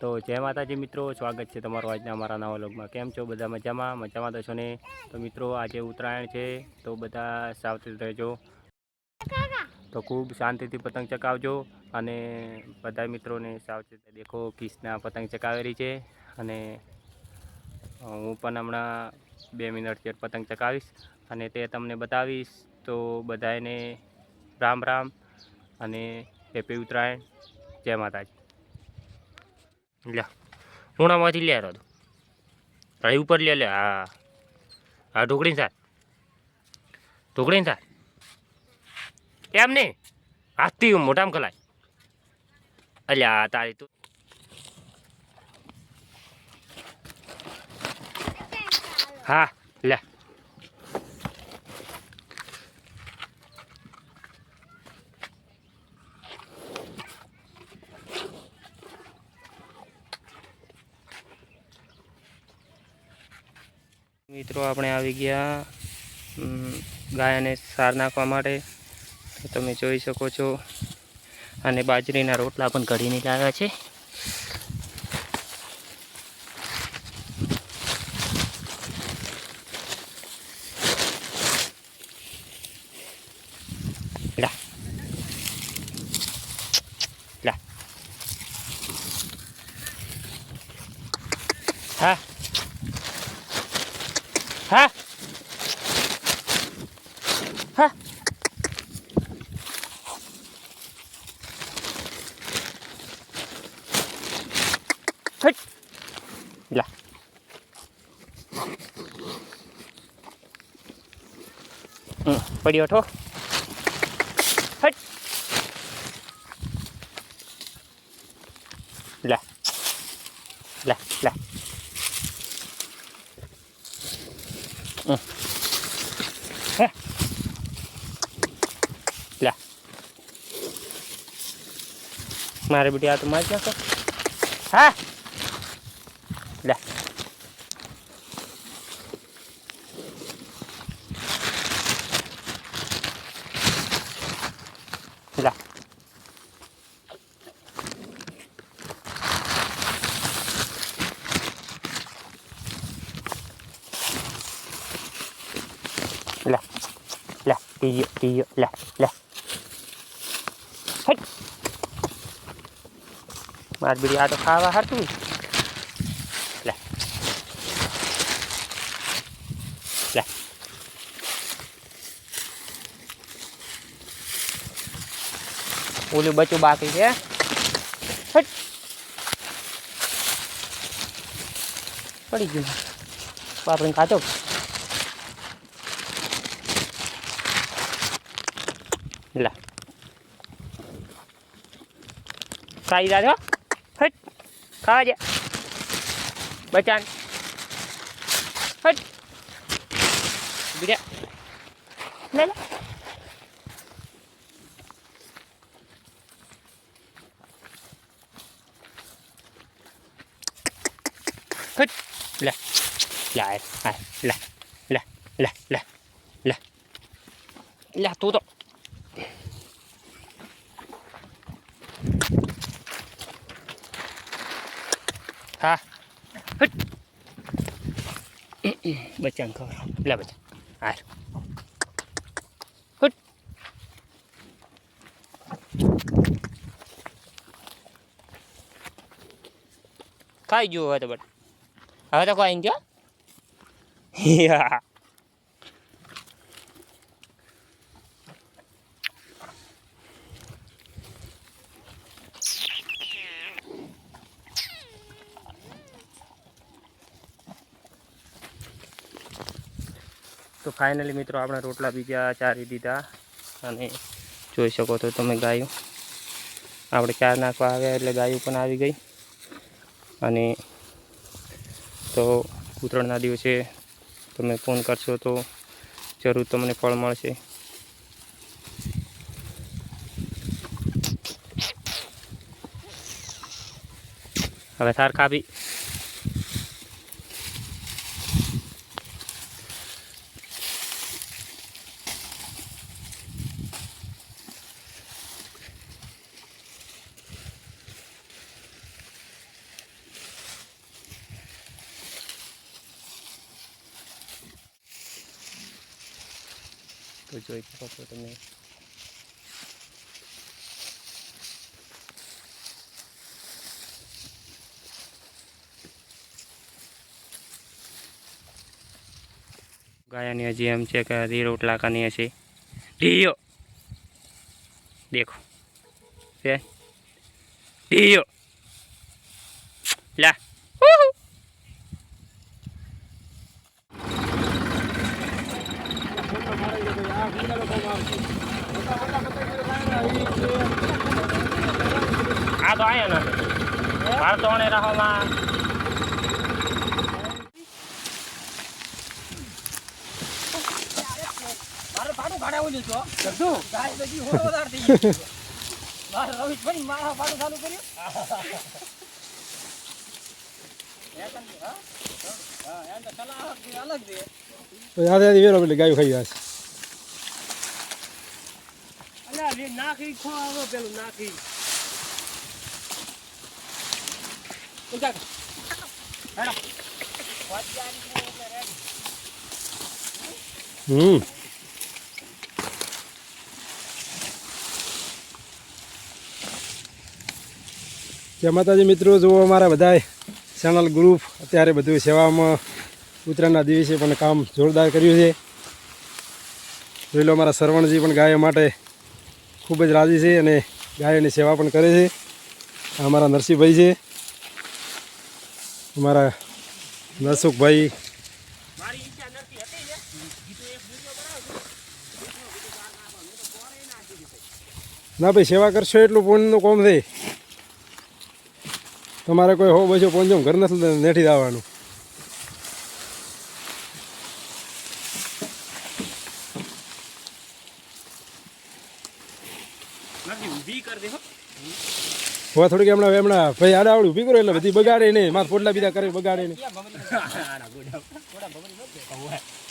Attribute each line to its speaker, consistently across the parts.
Speaker 1: તો જય માતાજી મિત્રો, સ્વાગત છે તમારું આજના અમારા નવા લોગમાં કેમ છો? બધા મજામાં? મજામાં તો છો ને? તો મિત્રો, આજે ઉત્તરાયણ છે, તો બધા સાવચેત રહેજો. તો ખૂબ શાંતિથી પતંગ ચકાવજો અને બધા મિત્રોને સાવચેત દેખો, કિસના પતંગ ચકાવેલી છે. અને હું પણ હમણાં બે મિનિટ જેટ પતંગ ચકાવીશ અને તે તમને બતાવીશ. તો બધાને રામ રામ અને હેપી ઉત્તરાયણ. જય માતાજી. લે ખૂણામાંથી લે રહ્યો અહીં ઉપર લે લે હા હા ઢોકળી સાર. ઢોકળી સાર. એમ નહીં. હાથથી મોટામાં ખલાય. અલ્યા તારી તું. હા, લે. મિત્રો, આપણે આવી ગયા ગાયને સાર નાખવા માટે. તમે જોઈ શકો છો. અને બાજરીના રોટલા પણ ઘડીને લાવ્યા છે. હા. હા હા હટ લા હમ, પડી ઓઠો હટ લા લા લા હમ. હે લા મારે બેટી આ તો મારી નાખો હા. લે. લે. લે. લે. ટીયો ટીયો લે લે. માર બીડી આ તો ખાવા હાટું લે લે ઓલું બચ્ચું બાકી છે હટ પડી ગયું બાપડીને કાચો લે ખાઈ જાજો હટ ખાવા જા બચાન. હટ. બીજા લે લે. હટ. લે. લે લે લે લે લે લે. લે તું તો. હા. હટ. બચ્ચાને ખબર. લે બચાન હાર હટ. ખાઈ ગયું હવે તો બટ. હવે તો કોઈ ગયો યા. તો ફાઇનલી મિત્રો આપણે રોટલા બીજા ચારી દીધા અને જોઈ શકો છો તમે ગાયું. આપણે ચાર નાખવા આવ્યા એટલે ગાયું પણ આવી ગઈ. અને તો ઉત્તરાયણના દિવસે તમે ફોન કરશો તો જરૂર તમને ફળ મળશે. હવે સાર ખાવી. તો જોઈ શકો છો તમે. ગાયાની હજી એમ છે કે હજી રોટલા કાની હશે. ઢીયો. દેખો. ઢીયો. લા. આ તો આયા નથી મારે તો અણે રાહોમાં
Speaker 2: ગાય બધી હોળો
Speaker 3: એટલે
Speaker 1: નાખી, ખો, આવો પેલું, નાખી.
Speaker 3: હમ. જય માતાજી મિત્રો, જુઓ અમારા બધા ચેનલ ગ્રુપ અત્યારે બધું સેવામાં ઉત્તરાયણના દિવસે પણ કામ જોરદાર કર્યું છે. જોઈ લો અમારા સરવણજી પણ ગાયો માટે ખૂબ જ રાજી છે અને ગાયોની સેવા પણ કરે છે. અમારા નરસિંહભાઈ છે. અમારા નરસુખભાઈ.
Speaker 1: ને
Speaker 3: ભાઈ, સેવા કરશો એટલું પુણ્યનું કોમ થઈ તમારે કોઈ હો બસો પહોંચો ઘર નથી નેઠી દાવાનું
Speaker 1: નથી ઊભી કરી દે
Speaker 3: હવે થોડીક હમણાં હમણાં ભાઈ આડા આવડું ઊભી કરો એટલે બધી બગાડે નહીં. મારા પોટલા બીજા કરે બગાડે નહીં.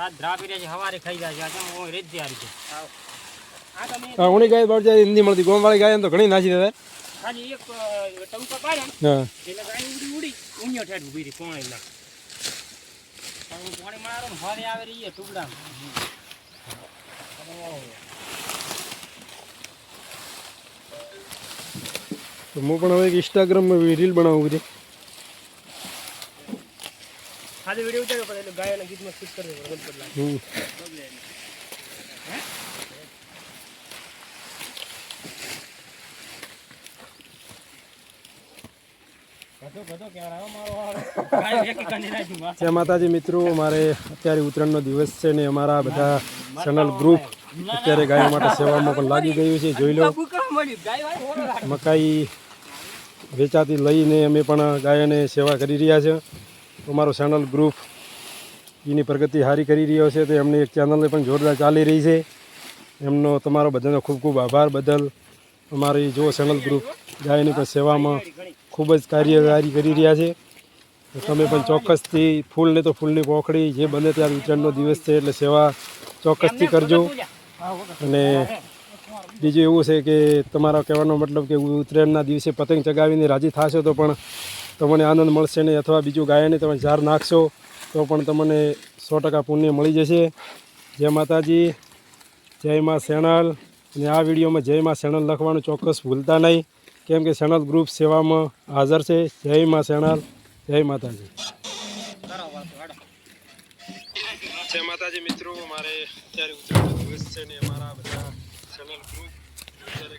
Speaker 1: આ છે હવારે ખાઈ જાય છે. આજે હું રેત તૈયારી છે. આ તમે
Speaker 3: ઉણી ગાય બળ જાય હિન્દી મળતી. ગોમવાળી ગાય એમ તો ઘણી નાસી દેતા
Speaker 1: ખાલી એક ટંકો પાડે
Speaker 3: હા.
Speaker 1: એટલે ગાય ઉડી ઉડી ઉણ્યો ઠેઠ ઊભી રહી પોણે ના પણ મારો ને હરે આવે રહી એ ટુકડા
Speaker 3: તો હું પણ હવે એક ઇન્સ્ટાગ્રામમાં રીલ બનાવું બધી
Speaker 1: ખાલી વીડિયો ઉતાર્યો પણ એટલે ગાયના ગીતમાં શૂટ કરી દેવો ગણપત લાગે.
Speaker 3: જય માતાજી મિત્રો મારે અત્યારે ઉત્તરાયણનો દિવસ છે ને અમારા બધા ચેનલ ગ્રુપ અત્યારે ગાયો માટે સેવામાં પણ લાગી ગયું છે. જોઈ લો. મકાઈ વેચાતી લઈને અમે પણ ગાયોને સેવા કરી રહ્યા છે અમારું ચેનલ ગ્રુપ એની પ્રગતિ સારી કરી રહ્યો છે તો એમની એક ચેનલ પણ જોરદાર ચાલી રહી છે. એમનો તમારો બધાનો ખૂબ ખૂબ આભાર બદલ. અમારી જો ચેનલ ગ્રુપ ગાયની પણ સેવામાં ખૂબ જ કાર્યકારી કરી રહ્યા છે. તમે પણ ચોક્કસથી ફૂલને તો ફૂલની પોખડી જે બને ત્યારે ઉત્તરાયણનો દિવસ છે એટલે સેવા ચોક્કસથી કરજો. અને બીજું એવું છે કે તમારા કહેવાનો મતલબ કે ઉત્તરાયણના દિવસે પતંગ ચગાવીને રાજી થશો તો પણ તમને આનંદ મળશે નહીં અથવા બીજું ગાયને તમે ઝાર નાખશો તો પણ તમને સો ટકા પુણ્ય મળી જશે. જય માતાજી, જય મા સેણલ અને આ વિડીયોમાં જય મા સેણલ લખવાનું ચોક્કસ ભૂલતા નહીં. કેમ કે સેણલ ગ્રુપ સેવામાં હાજર છે. જય મા સેણલ જય માતાજી. જય માતાજી મિત્રો, મારે અત્યારે ઉત્તરાયણ દિવસ છે ને અમારા બધા ચેનલ ગ્રુપ અત્યારે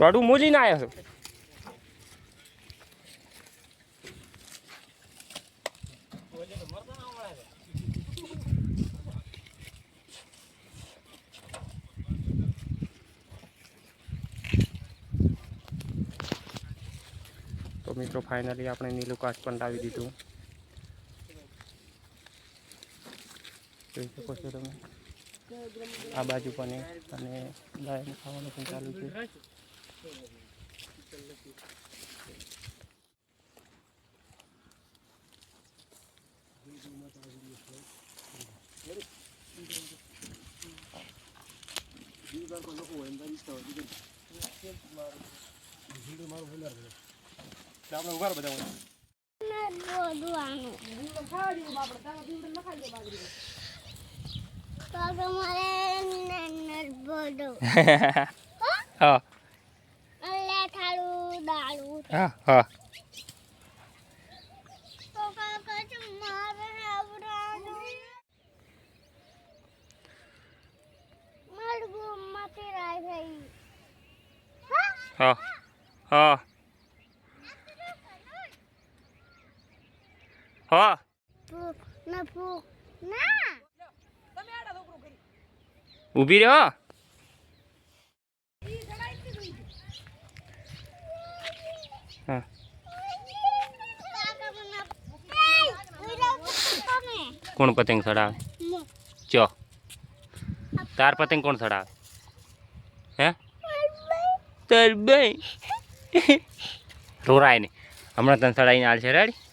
Speaker 1: રોડું મૂલીને આવ્યો છું. તો મિત્રો ફાઇનલી આપણે નીલું કાચ પણ લાવી દીધું. જોઈ શકો છો તમે? આ બાજુ પણ અને ગાયને ખાવાનું પણ ચાલુ છે. આપણે ઊભા બધા
Speaker 4: હા. હા હા
Speaker 5: છે મારે આવડાનું મારું ગુમમાંથી
Speaker 4: હા. હા. હા.
Speaker 5: ફૂક ના ફૂક ના
Speaker 6: તમે આડા છોકરું કરી
Speaker 4: ઊભી રહ્યો હા. કોણ પતંગ ચડાવે? ચો. તાર પતંગ કોણ ચડાવે? હે? તાર ભાઈ. રોરાય નહીં. હમણાં તને ચડાવીને આલ છે રેડી